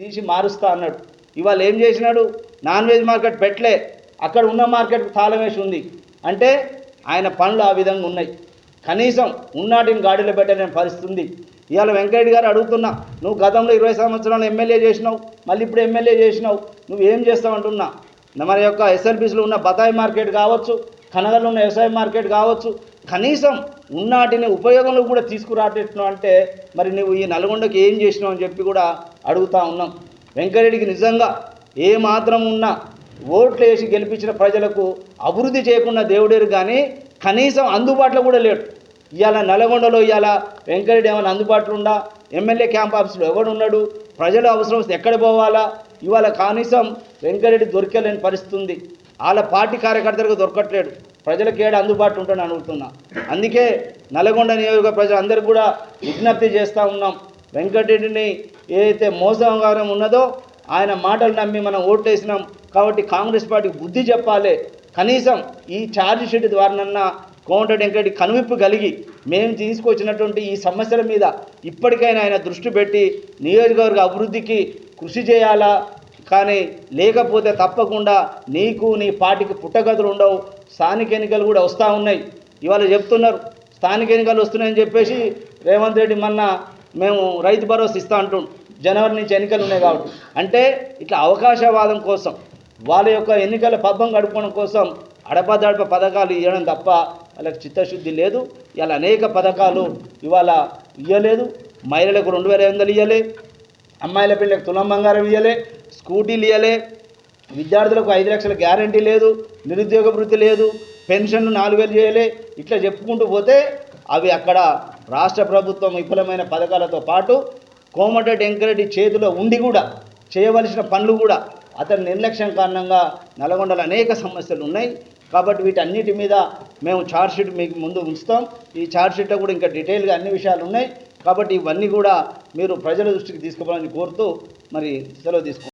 తీసి మారుస్తా అన్నాడు. ఇవాళ ఏం చేసినాడు? నాన్ వెజ్ మార్కెట్ పెట్టలే. అక్కడ ఉన్న మార్కెట్ తాళం వేసి ఉంది. అంటే ఆయన పనులు ఆ విధంగా ఉన్నాయి. కనీసం ఉన్నాటిని గాడిలో పెట్టలేని పరిస్థితి ఉంది. ఇవాళ వెంకయ్య గారు అడుగుతున్నా నువ్వు గతంలో ఇరవై సంవత్సరాలు ఎమ్మెల్యే చేసినావు మళ్ళీ ఇప్పుడు ఎమ్మెల్యే చేసినావు నువ్వు ఏం చేస్తావు అంటున్నా? మన యొక్క ఎస్ఎల్బీస్లో ఉన్న బతాయి మార్కెట్ కావచ్చు కనగల్లో ఉన్న వ్యవసాయ మార్కెట్ కావచ్చు కనీసం ఉన్నాటిని ఉపయోగంలో కూడా తీసుకురాటెట్టు అంటే మరి నువ్వు ఈ నల్గొండకి ఏం చేసినావు అని చెప్పి కూడా అడుగుతా ఉన్నాం. వెంకరెడ్డికి నిజంగా ఏమాత్రం ఉన్నా ఓట్లు వేసి గెలిపించిన ప్రజలకు అభివృద్ధి చేయకుండా దేవుడేరు కానీ కనీసం అందుబాటులో కూడా లేడు. ఇవాళ నల్గొండలో ఇవాళ వెంకరెడ్డి ఏమైనా అందుబాటులో ఉందా? ఎమ్మెల్యే క్యాంప్ ఆఫీసులో ఎవడు ఉన్నాడు? ప్రజలు అవసరం వస్తే ఎక్కడ పోవాలా? ఇవాళ కనీసం వెంకరెడ్డి దొరికలేని పరిస్థితి ఉంది వాళ్ళ పార్టీ కార్యకర్తలకు దొరకట్లేడు. ప్రజలకు ఏడు అందుబాటులో ఉంటాడని అడుగుతున్నా. అందుకే నల్గొండ నియోజక ప్రజలందరికీ కూడా విజ్ఞప్తి చేస్తూ ఉన్నాం. వెంకటరెడ్డిని ఏదైతే మోసంగారం ఉన్నదో ఆయన మాటలు నమ్మి మనం ఓటేసినాం కాబట్టి కాంగ్రెస్ పార్టీకి బుద్ధి చెప్పాలి. కనీసం ఈ ఛార్జ్ షీట్ ద్వారానన్నా కోమటిరెడ్డి వెంకరెడ్డి కనువిప్పు కలిగి మేము తీసుకొచ్చినటువంటి ఈ సమస్యల మీద ఇప్పటికైనా ఆయన దృష్టి పెట్టి నియోజకవర్గ అభివృద్ధికి కృషి చేయాలా? కానీ లేకపోతే తప్పకుండా నీకు నీ పార్టీకి పుట్టగతులు ఉండవు. స్థానిక ఎన్నికలు కూడా వస్తూ ఉన్నాయి. ఇవాళ చెప్తున్నారు. స్థానిక ఎన్నికలు వస్తున్నాయని చెప్పేసి రేవంత్ రెడ్డి మొన్న మేము రైతు భరోసా ఇస్తా అంటు జనవరి నుంచి ఎన్నికలు ఉన్నాయి కాబట్టి. అంటే ఇట్లా అవకాశవాదం కోసం వాళ్ళ యొక్క ఎన్నికల పబ్బం గడుపుకోవడం కోసం అడపదడప పథకాలు ఇవ్వడం తప్ప వాళ్ళకి చిత్తశుద్ధి లేదు. ఇలా అనేక పథకాలు ఇవాళ ఇవ్వలేదు మహిళలకు రెండు వేల ఐదు వందలు ఇవ్వలే అమ్మాయిల పిల్లలకు తులం బంగారం ఇవ్వలే స్కూటీలు ఇవ్వలే విద్యార్థులకు ఐదు లక్షల గ్యారంటీ లేదు. నిరుద్యోగ వృత్తి లేదు. పెన్షన్లు నాలుగు వేలు చేయలే. ఇట్లా చెప్పుకుంటూ పోతే అవి అక్కడ రాష్ట్ర ప్రభుత్వం విఫలమైన పథకాలతో పాటు కోమటిరెడ్డి వెంకరెడ్డి చేతిలో ఉండి కూడా చేయవలసిన పనులు కూడా అతని నిర్లక్ష్యం కారణంగా నల్గొండలో అనేక సమస్యలు ఉన్నాయి. కాబట్టి వీటన్నిటి మీద మేము ఛార్జ్షీట్ మీకు ముందు ఉంచుతాం. ఈ ఛార్జ్షీట్లో కూడా ఇంకా డీటెయిల్గా అన్ని విషయాలు ఉన్నాయి. కాబట్టి ఇవన్నీ కూడా మీరు ప్రజల దృష్టికి తీసుకోవాలని కోరుతూ మరి సెలవు తీసుకుంటాం